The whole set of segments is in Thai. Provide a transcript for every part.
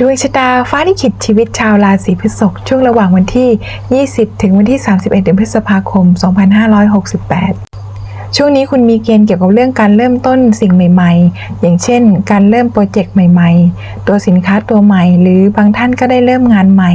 ดวงชะตาฟ้าลิขิตชีวิตชาวราศีพฤษภช่วงระหว่างวันที่ 20 ถึงวันที่ 31เดือนพฤษภาคม 2568 ช่วงนี้คุณมีเกณฑ์เกี่ยวกับเรื่องการเริ่มต้นสิ่งใหม่ ๆ อย่างเช่น การเริ่มโปรเจกต์ใหม่ ๆ ตัวสินค้าตัวใหม่ หรือบางท่านก็ได้เริ่มงานใหม่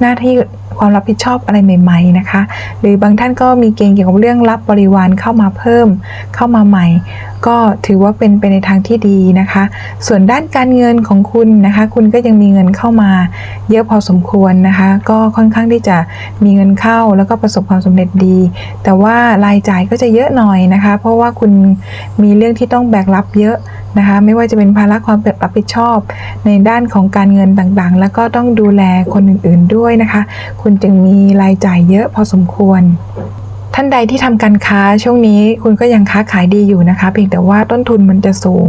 หน้าที่ ความรับผิดชอบอะไรใหม่ๆนะคะ หรือบางท่านก็มีเกณฑ์เกี่ยวกับเรื่องรับบริวารเข้ามาเพิ่มเข้ามาใหม่ ก็ถือว่าเป็นไปในทางที่ดีนะคะ ส่วนด้านการเงินของคุณนะคะ คุณก็ยังมีเงินเข้ามา เยอะพอสมควรนะคะ ก็ค่อนข้างที่จะมีเงินเข้าแล้วก็ประสบความสำเร็จดี แต่ว่ารายจ่ายก็จะเยอะหน่อยนะคะ เพราะว่าคุณมีเรื่องที่ต้องแบกรับเยอะ นะคะ ไม่ว่าจะเป็นภาระความรับผิดชอบ ในด้านของการเงินต่างๆ แล้วก็ต้องดูแลคนอื่นๆด้วยนะคะ คุณจึงมีรายจ่ายเยอะพอสมควรท่านใดที่ทำการค้าช่วงนี้คุณก็ยังค้าขายดีอยู่นะคะ เพียงแต่ว่าต้นทุนมันจะสูง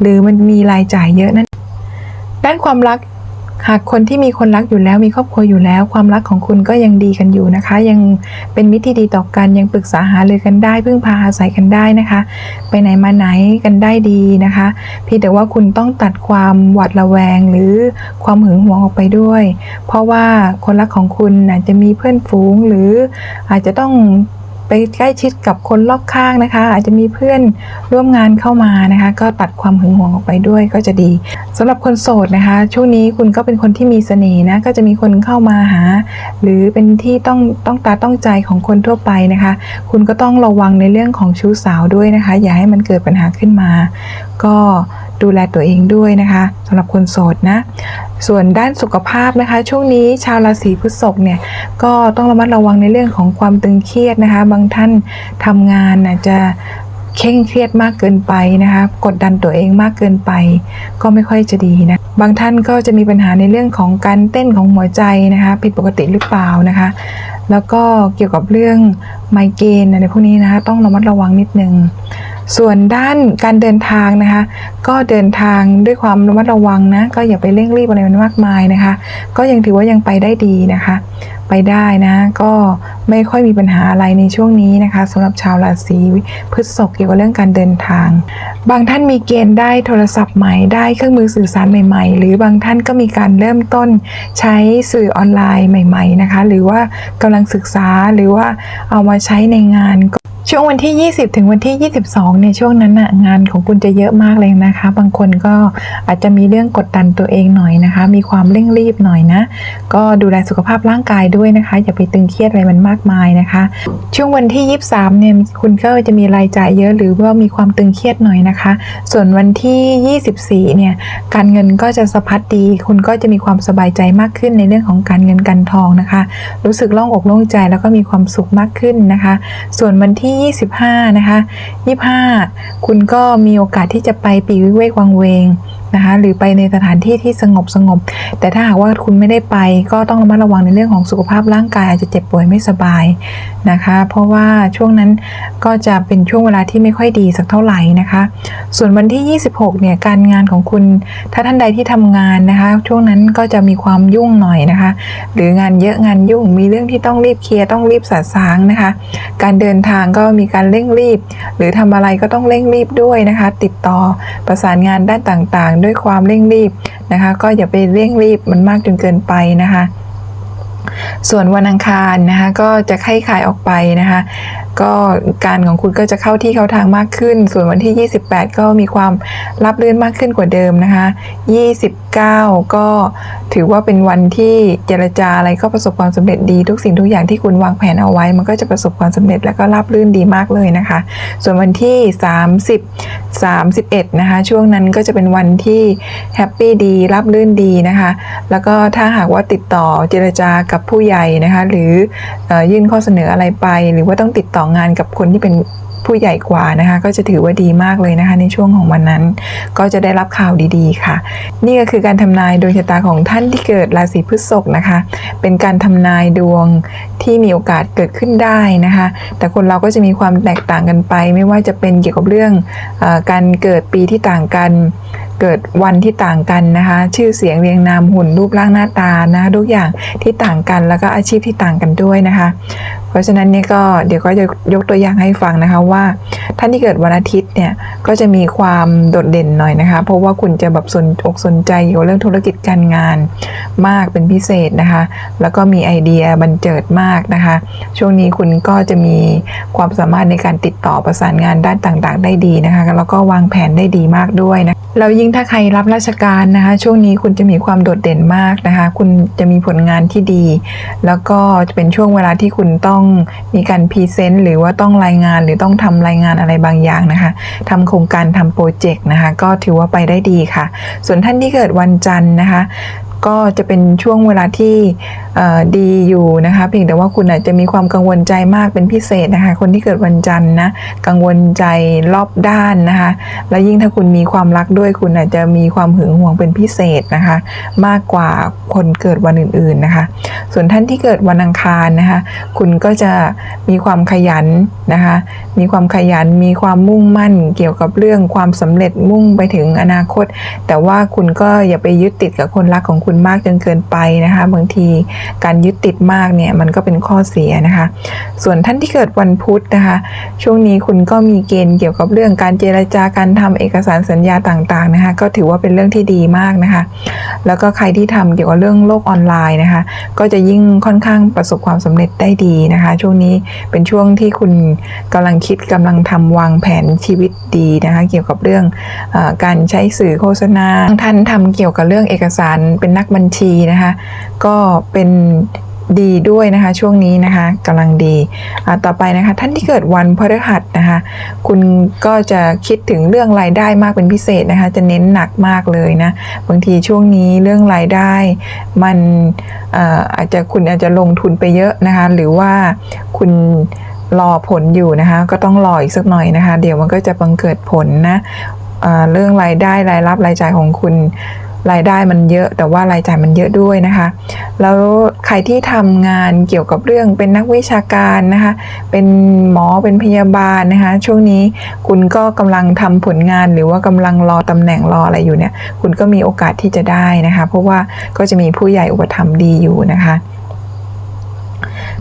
หรือมันมีรายจ่ายเยอะนั่นด้านความรัก หากคนที่มีคนรักอยู่แล้วมีครอบครัวอยู่แล้ว ความรักของคุณก็ยังดีกันอยู่นะคะ ยังเป็นมิตรที่ดีต่อกันยังปรึกษาหารือกันได้ พึ่งพาอาศัยกันได้นะคะ ไปไหนมาไหนกันได้ดีนะคะเพียงแต่ว่าคุณต้องตัดความหวาดระแวงหรือความหึงหวงออกไปด้วย เพราะว่าคนรักของคุณอาจจะมีเพื่อนฝูงหรืออาจจะต้อง ไปใกล้ชิดกับคนรอบข้างนะคะ อาจจะมีเพื่อนร่วมงานเข้ามานะคะ ก็ตัดความหึงหวงออกไปด้วยก็จะดีสำหรับคนโสดนะคะ ช่วงนี้คุณก็เป็นคนที่มีเสน่ห์นะก็จะมีคนเข้ามาหา หรือเป็นที่ต้องต้องตาต้องใจของคนทั่วไปนะคะ คุณก็ต้องระวังในเรื่องของชู้สาวด้วยนะคะ อย่าให้มันเกิดปัญหาขึ้นมา ก็ ดูแลตัวเองด้วยนะคะสำหรับคนโสดนะ ส่วนด้านสุขภาพนะคะ ช่วงนี้ชาวราศีพฤษภเนี่ยก็ต้องระมัดระวังในเรื่องของความตึงเครียดนะคะ บางท่านทำงานอาจจะ เคร่งเครียดมากเกินไปนะคะกดดันตัวเองมากเกินไป ก็ไม่ค่อยจะดีนะบางท่านก็จะมีปัญหาในเรื่องของการเต้นของหัวใจนะคะผิดปกติหรือเปล่านะคะ แล้วก็เกี่ยวกับเรื่องไมเกรนอะไรพวกนี้นะคะต้องระมัดระวังนิดนึงส่วนด้านการเดินทางนะคะ ก็เดินทางด้วยความระมัดระวังนะก็อย่าไปเร่งรีบอะไรมันมากมายนะคะ ก็ยังถือว่ายังไปได้ดีนะคะ ไปได้นะ ก็ไม่ค่อยมีปัญหาอะไรในช่วงนี้นะคะสำหรับชาวราศีพฤษภเกี่ยวกับเรื่องการเดินทาง บางท่านมีเกณฑ์ได้โทรศัพท์ใหม่ได้เครื่องมือสื่อสารใหม่ ๆ หรือบางท่านก็มีการเริ่มต้นใช้สื่อออนไลน์ใหม่ ๆนะคะ หรือว่ากำลังศึกษาหรือว่าเอามาใช้ในงาน ช่วงวันที่ 20 ถึงวันที่ 22เนี่ยช่วงนั้นนะงานของคุณจะเยอะมากเลยนะคะ บางคนก็อาจจะมีเรื่องกดดันตัวเองหน่อยนะคะ มีความเร่งรีบหน่อยนะ ก็ดูแลสุขภาพร่างกายด้วยนะคะ อย่าไปตึงเครียดอะไรมันมากมายนะคะ ช่วงวันที่ 23 เนี่ยคุณก็จะมีรายจ่ายเยอะหรือว่ามีความตึงเครียดหน่อยนะคะ ส่วนวันที่ 24 เนี่ยการเงินก็จะสะพัดดี คุณก็จะมีความสบายใจมากขึ้นในเรื่องของการเงินการทองนะคะ รู้สึกโล่งอกโล่งใจแล้วก็มีความสุขมากขึ้นนะคะ ส่วนวันที่่25นะคะ25 คุณก็มีโอกาสที่จะไปปีวิเวกวังเวงนะคะหรือไปในสถานที่ที่สงบสงบ แต่ถ้าหากว่าคุณไม่ได้ไปก็ต้องระมัดระวังในเรื่องของสุขภาพร่างกายอาจจะเจ็บป่วยไม่สบายนะคะ เพราะว่าช่วงนั้นก็จะเป็นช่วงเวลาที่ไม่ค่อยดีสักเท่าไหร่นะคะ ส่วนวันที่ 26เนี่ยการงานของคุณถ้าท่านใดที่ทำงานนะคะ ช่วงนั้นก็จะมีความยุ่งหน่อยนะคะ หรืองานเยอะงานยุ่งมีเรื่องที่ต้องรีบเคลียร์ต้องรีบสะสางนะคะ การเดินทางก็มีการเร่งรีบ หรือทำอะไรก็ต้องเร่งรีบด้วยนะคะ ติดต่อประสานงานด้านต่างๆด้วยความเร่งรีบนะคะ ก็อย่าไปเร่งรีบมันมากจนเกินไปนะคะ ส่วนวันอังคารนะคะก็จะคลี่คายออกไปนะคะ ก็การของคุณก็จะเข้าที่เข้าทางมากขึ้น ส่วนวันที่ 28 ก็มีความรับเรื่อนมากขึ้นกว่าเดิมนะคะ 29 ก็ถือว่าเป็นวันที่เจรจาอะไรก็ประสบความสำเร็จดีทุกสิ่งทุกอย่างที่คุณวางแผนเอาไว้ มันก็จะประสบความสำเร็จแล้วก็รับรื่นดีมากเลยนะคะ ส่วนวันที่ 30 31 นะคะ ช่วงนั้นก็จะเป็นวันที่แฮปปี้ดีรับรื่นดีนะคะ แล้วก็ถ้าหากว่าติดต่อเจรจากับผู้ใหญ่นะคะ หรือออยื่นข้อเสนออะไรไป หรือว่าต้องติดต่องานกับคนที่เป็นผู้ใหญ่กว่านะคะ ก็จะถือว่าดีมากเลยนะคะ ในช่วงของวันนั้น ก็จะได้รับข่าวดีๆค่ะ นี่ก็คือการทำนายดวงชะตาของท่านที่เกิดราศีพฤษภนะคะ เป็นการทำนายดวงที่มีโอกาสเกิดขึ้นได้นะคะ แต่คนเราก็จะมีความแตกต่างกันไป ไม่ว่าจะเป็นเกี่ยวกับเรื่องอการเกิดปีที่ต่างกันเกิดวันที่ต่างกันนะคะ ชื่อเสียงเรียงนามหุ่นรูปร่างหน้าตานะคะทุกอย่างที่ต่างกันแล้วก็อาชีพที่ต่างกันด้วยนะคะเพราะฉะนั้นเนี่ยก็เดี๋ยวก็จะยกตัวอย่างให้ฟังนะคะว่าท่านที่เกิดวันอาทิตย์เนี่ยก็จะมีความโดดเด่นหน่อยนะคะ เพราะว่าคุณจะแบบสนอกสนใจเกี่ยวกับเรื่องธุรกิจการงานมากเป็นพิเศษนะคะ แล้วก็มีไอเดียบันเจิดมากนะคะ ช่วงนี้คุณก็จะมีความสามารถในการติดต่อประสานงานด้านต่างๆ ได้ดีนะคะแล้วก็วางแผนได้ดีมากด้วยนะแล้วยิ่งถ้าใครรับราชการนะคะ ช่วงนี้คุณจะมีความโดดเด่นมากนะคะ คุณจะมีผลงานที่ดี แล้วก็จะเป็นช่วงเวลาที่คุณต้องมีการพรีเซนต์หรือว่าต้องรายงานหรือต้องทำรายงานอะไรบางอย่างนะคะทำโครงการทำโปรเจกต์นะคะ ก็ถือว่าไปได้ดีค่ะ ส่วนท่านที่เกิดวันจันทร์นะคะ ก็จะเป็นช่วงเวลาที่ดีอยู่นะคะ เพียงแต่ว่าคุณอาจจะมีความกังวลใจมากเป็นพิเศษนะคะ คนที่เกิดวันจันทร์นะกังวลใจรอบด้านนะคะ แล้วยิ่งถ้าคุณมีความรักด้วยคุณอาจจะมีความหึงหวงเป็นพิเศษนะคะ มากกว่าคนเกิดวันอื่นๆนะคะ ส่วนท่านที่เกิดวันอังคารนะคะ คุณก็จะมีความขยันนะคะ มีความขยันมีความมุ่งมั่นเกี่ยวกับเรื่องความสำเร็จมุ่งไปถึงอนาคต แต่ว่าคุณก็อย่าไปยึดติดกับคนรักของคุณุณมากจนเกินไปนะคะบางทีการยึดติดมากเนี่ยมันก็เป็นข้อเสียนะคะ ส่วนท่านที่เกิดวันพุธนะคะ ช่วงนี้คุณก็มีเกณฑ์เกี่ยวกับเรื่องการเจรจาการทำเอกสารสัญญาต่างๆนะคะก็ถือว่าเป็นเรื่องที่ดีมากนะคะ แล้วก็ใครที่ทำเกี่ยวกับเรื่องโลกออนไลน์นะคะ ก็จะยิ่งค่อนข้างประสบความสำเร็จได้ดีนะคะ ช่วงนี้เป็นช่วงที่คุณกำลังคิดกำลังทำวางแผนชีวิตดีนะคะ เกี่ยวกับเรื่องอการใช้สื่อโฆษณาบางท่านทำเกี่ยวกับเรื่องเอกสารเป็นนักบัญชีนะคะ ก็เป็นดีด้วยนะคะช่วงนี้นะคะกำลังดีต่อไปนะคะท่านที่เกิดวันพฤหัสนะคะคุณก็จะคิดถึงเรื่องรายได้มากเป็นพิเศษนะคะจะเน้นหนักมากเลยนะบางทีช่วงนี้เรื่องรายได้ มันอาจจะคุณอาจจะลงทุนไปเยอะนะคะหรือว่าคุณรอผลอยู่นะคะก็ต้องรออีกสักหน่อยนะคะ เดี๋ยวมันก็จะบังเกิดผลนะเรื่องรายได้รายรับรายจ่ายของคุณ รายได้มันเยอะแต่ว่ารายจ่ายมันเยอะด้วยนะคะ แล้วใครที่ทำงานเกี่ยวกับเรื่องเป็นนักวิชาการนะคะ เป็นหมอเป็นพยาบาลนะคะ ช่วงนี้คุณก็กำลังทำผลงานหรือว่ากำลังรอตำแหน่งรออะไรอยู่เนี่ย คุณก็มีโอกาสที่จะได้นะคะ เพราะว่าก็จะมีผู้ใหญ่อุปถัมภ์ดีอยู่นะคะ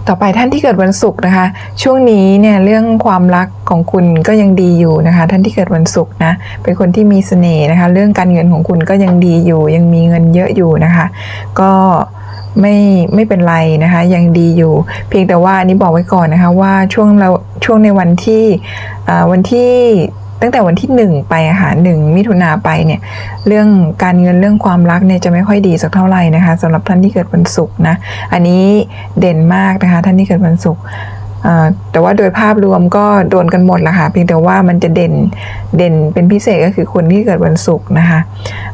ต่อไปท่านที่เกิดวันศุกร์นะคะ ช่วงนี้เนี่ยเรื่องความรักของคุณก็ยังดีอยู่นะคะ ท่านที่เกิดวันศุกร์นะเป็นคนที่มีเสน่ห์นะคะ เรื่องการเงินของคุณก็ยังดีอยู่ ยังมีเงินเยอะอยู่นะคะ ก็ไม่ไม่เป็นไรนะคะ ยังดีอยู่ เพียงแต่ว่าอันนี้บอกไว้ก่อนนะคะว่าช่วงเราช่วงในวันที่วันที่ ตั้งแต่วันที่หนึ่งไปอะค่ะหนึ่งมิถุนาไปเนี่ยเรื่องการเงินเรื่องความรักเนี่ยจะไม่ค่อยดีสักเท่าไหร่นะคะสำหรับท่านที่เกิดวันศุกร์นะอันนี้เด่นมากนะคะท่านที่เกิดวันศุกร์แต่ว่าโดยภาพรวมก็โดนกันหมดละค่ะเพียงแต่ว่ามันจะเด่นเด่นเป็นพิเศษก็คือคนที่เกิดวันศุกร์นะคะ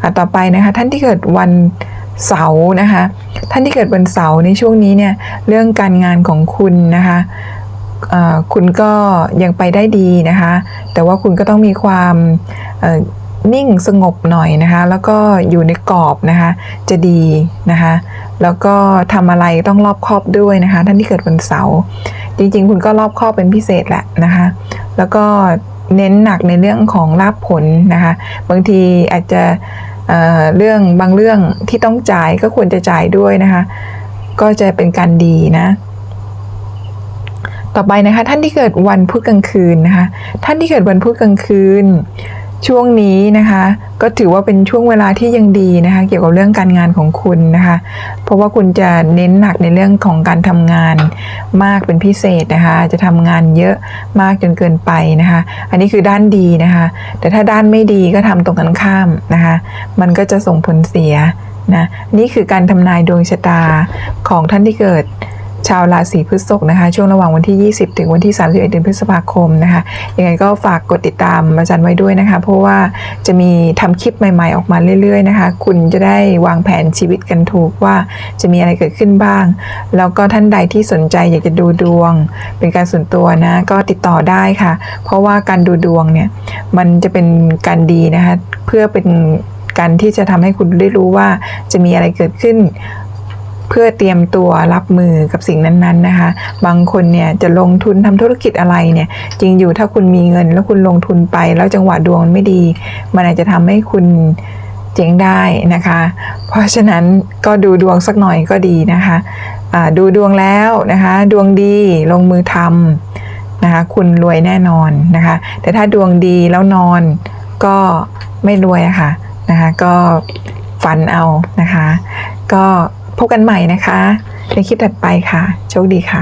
ะต่อไปนะคะท่านที่เกิดวันเสาร์นะคะท่านที่เกิดวันเสาร์ในช่วงนี้เนี่ยเรื่องการงานของคุณนะคะ คุณก็ยังไปได้ดีนะคะ แต่ว่าคุณก็ต้องมีความนิ่งสงบหน่อยนะคะ แล้วก็อยู่ในกรอบนะคะ จะดีนะคะ แล้วก็ทำอะไรต้องรอบครอบด้วยนะคะ ท่านที่เกิดวันเสาร์จริงๆ คุณก็รอบครอบเป็นพิเศษแหละนะคะ แล้วก็เน้นหนักในเรื่องของลาบผลนะคะ บางทีอาจจะเเรื่องบางเรื่องที่ต้องจ่ายก็ควรจะจ่ายด้วยนะคะ ก็จะเป็นการดีนะ ต่อไปนะคะ ท่านที่เกิดวันพุธกลางคืนนะคะ ท่านที่เกิดวันพุธกลางคืน ช่วงนี้นะคะ ก็ถือว่าเป็นช่วงเวลาที่ยังดีนะคะ เกี่ยวกับเรื่องการงานของคุณนะคะ เพราะว่าคุณจะเน้นหนักในเรื่องของการทำงานมากเป็นพิเศษนะคะ จะทำงานเยอะมากจนเกินไปนะคะ อันนี้คือด้านดีนะคะ แต่ถ้าด้านไม่ดีก็ทำตรงกันข้ามนะคะ มันก็จะส่งผลเสียนะ นี่คือการทำนายดวงชะตาของท่านที่เกิด ชาวราศีพฤษภนะคะ ช่วงระหว่างวันที่ 20 ถึงวันที่ 31 เดือนพฤษภาคมนะคะยังไงก็ฝากกดติดตามอาจารย์ไว้ด้วยนะคะ เพราะว่าจะมีทำคลิปใหม่ๆออกมาเรื่อยๆนะคะ คุณจะได้วางแผนชีวิตกันถูกว่าจะมีอะไรเกิดขึ้นบ้าง แล้วก็ท่านใดที่สนใจอยากจะดูดวง เป็นการส่วนตัวนะก็ติดต่อได้ค่ะ เพราะว่าการดูดวงเนี่ยมันจะเป็นการดีนะคะเพื่อเป็นการที่จะทำให้คุณได้รู้ว่าจะมีอะไรเกิดขึ้น เพื่อเตรียมตัวรับมือกับสิ่งนั้นๆนนนะคะ บางคนเนี่ยจะลงทุนทำธุรกิจอะไรเนี่ย จริงอยู่ถ้าคุณมีเงินแล้วคุณลงทุนไป แล้วจังหวะดวงไม่ดี มันอาจจะทำให้คุณเจ๊งได้นะคะ เพราะฉะนั้นก็ดูดวงสักหน่อยก็ดีนะคะดูดวงแล้วนะคะ ดวงดีลงมือทำนะคะ คุณรวยแน่นอนนะคะ แต่ถ้าดวงดีแล้วนอนก็ไม่รวยะคะ่ะนะคะ ก็ฝันเอานะคะ ก็ พบกันใหม่นะคะ ในคลิปถัดไปค่ะ โชคดีค่ะ